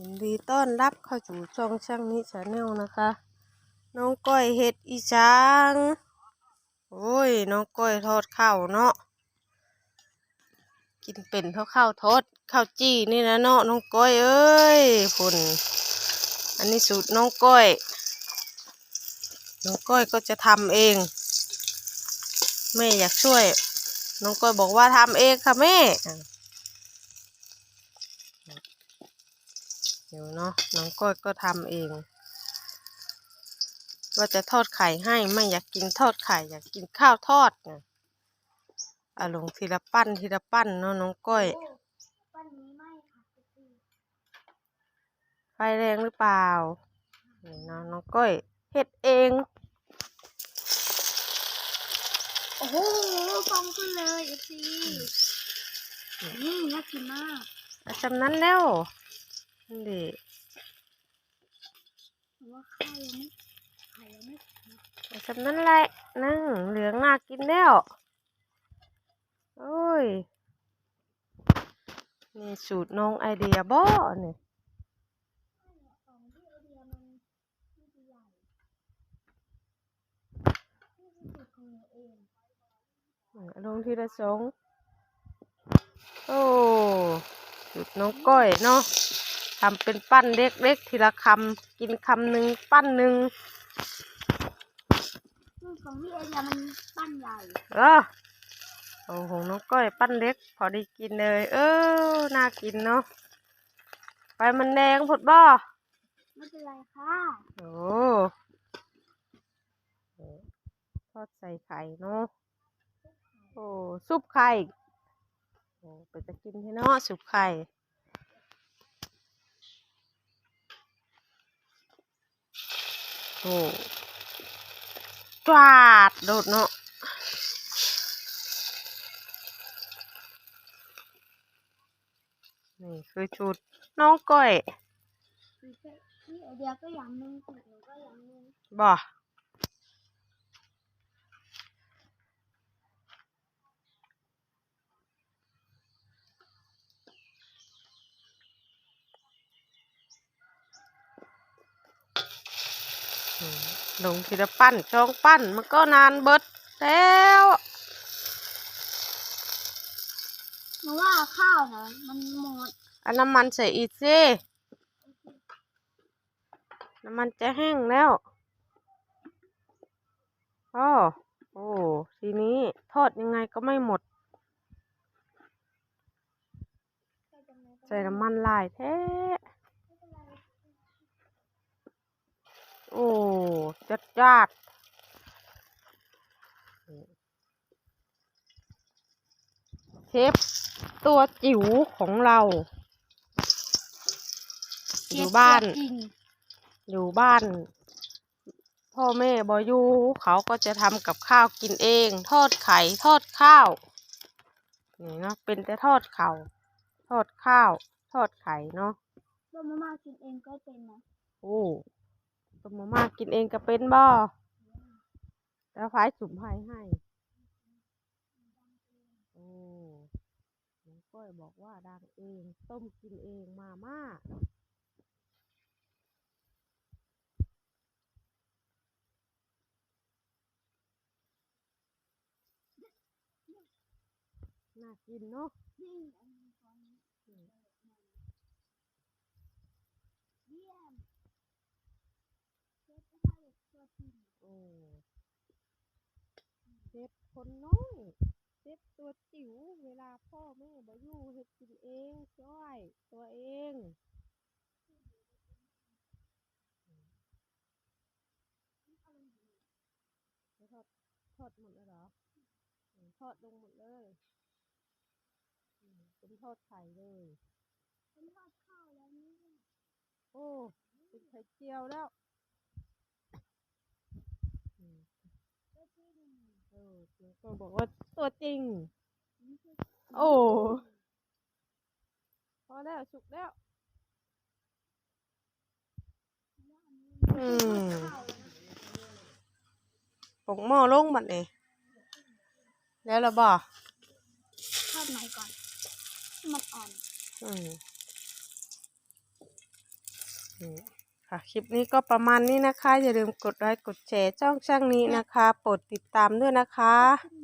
ยินดีต้อนรับเข้าสู่ช่องช่างนี้ชาแนลนะคะ น้องก้อยเห็ดอีจาง โอ้ย น้องก้อยทอดข้าวเนาะ กินเป็นเท่าข้าวทอดข้าวจี้นี่นะเนาะน้องก้อยเอ้ยพุ่นอันนี้สูตรน้องก้อย น้องก้อยก็จะทำเองแม่อยากช่วย น้องก้อยบอกว่าทำเองค่ะแม่ อะเดี๋ยวเนาะน้องก้อยก็ทำเอง ว่าจะทอดไข่ให้ไม่อยากกินทอดไข่ อยากกินข้าวทอดนะอะลงทีละปั้นทีละปั้นเนาะน้องก้อยปั้นนี้ไม่ค่ะพี่ไฟแรงหรือเปล่านี่เนาะน้องก้อยเฮ็ดเอง โอ้โหฟองขึ้นเลยเอฟซีนี่น่ากินมากเอาจำนั้นแล้ว นี่ดิแต่ว่าข้าวยังไม่ไข่ยังไม่สุกนะเอาจำนั้นแหละนั่งเหลืองน่ากินแล้วโอ้ยนี่สูตรน้องไอเดียบ่นี่ของที่ไอเดียมันไม่ได้ใหญ่นี่คือสูตรของหนูเองเอาลงทีละสองโอ้สูตรน้องก้อยเนาะ ทำเป็นปั้นเล็กๆทีละคำกินคำหนึ่งปั้นหนึ่งสูตรของพี่ไอเดียมันปั้นใหญ่เออโอ้โหน้องก้อยปั้นเล็ก พอได้กินเลย เออน่ากินเนาะไฟมันแดงผดบ่ไม่เป็นไรค่ะโอ้ทอดใส่ไข่เนาะโอ้ซุปไข่โอ้ไปจะกินที่เนาะซุปไข่ โอ้จวาดโดดเนาะนี่คือชุดน้องก้อยพี่พี่ไอเดียก็อย่างหนึงสูตรหนูก็อย่างหนึงบ่ ลงทีละปั้นช่องปั้นมันก็นานเบิดแล้วหนูว่าข้าวนะมันหมดอันน้ำมันใส่อีกสิน้ำมันจะแห้งแล้วอ้อโอ้ทีนี้ทอดยังไงก็ไม่หมด ใส่น้ำมันหลายแท้ โอ้ จัดจ้าดเชฟตัวจิ๋วของเราอยู่บ้านจริงอยู่บ้าน พ่อแม่บอยู่เขาก็จะทำกับข้าวกินเอง ทอดไข่ทอดข้าวนี่เนาะเป็นแต่ทอดเข่าทอดข้าว ทอดไข่เนาะต้มมาม่ากินเองก็เป็นนะโอ้ มมาม่ากินเองก็เป็นบ่แล้วพายสุ่มไผ่ให้โอ้น้องก้อยบอกว่าดังเอง ต้มกินเองมาม่าน่ากินเนาะ นี่อันนี้ก่อนเยี่ยมเชฟกระทะเหล็กตัวจริง โอ้เจ็บคนน้อยเจ็บตัวจิ๋วเวลาพ่อแม่บ่อยู่เฮ็ดกินเองช่วยตัวเองทอดทอดหมดแล้วเหรออืมทอดลงหมดเลยอืมเป็นทอดไข่เลยเป็นทอดข้าวแล้วนี่โอ้เป็นไข่เจียวแล้วอืม ตัวจริง เออเดี๋ยวก็บอกว่าตัวจริงนี่คือโอ้พอแล้วสุกแล้ว อืมข้าวแล้วนะปงหม้อลงบัดนี้แล้วเราบอกทอดไหนก่อนให้มันอ่อน อืมนี่ ค่ะคลิปนี้ก็ประมาณนี้นะคะ อย่าลืมกดไลค์กดแชร์จ่องช่างนี้นะคะโปรดติดตามด้วยนะคะ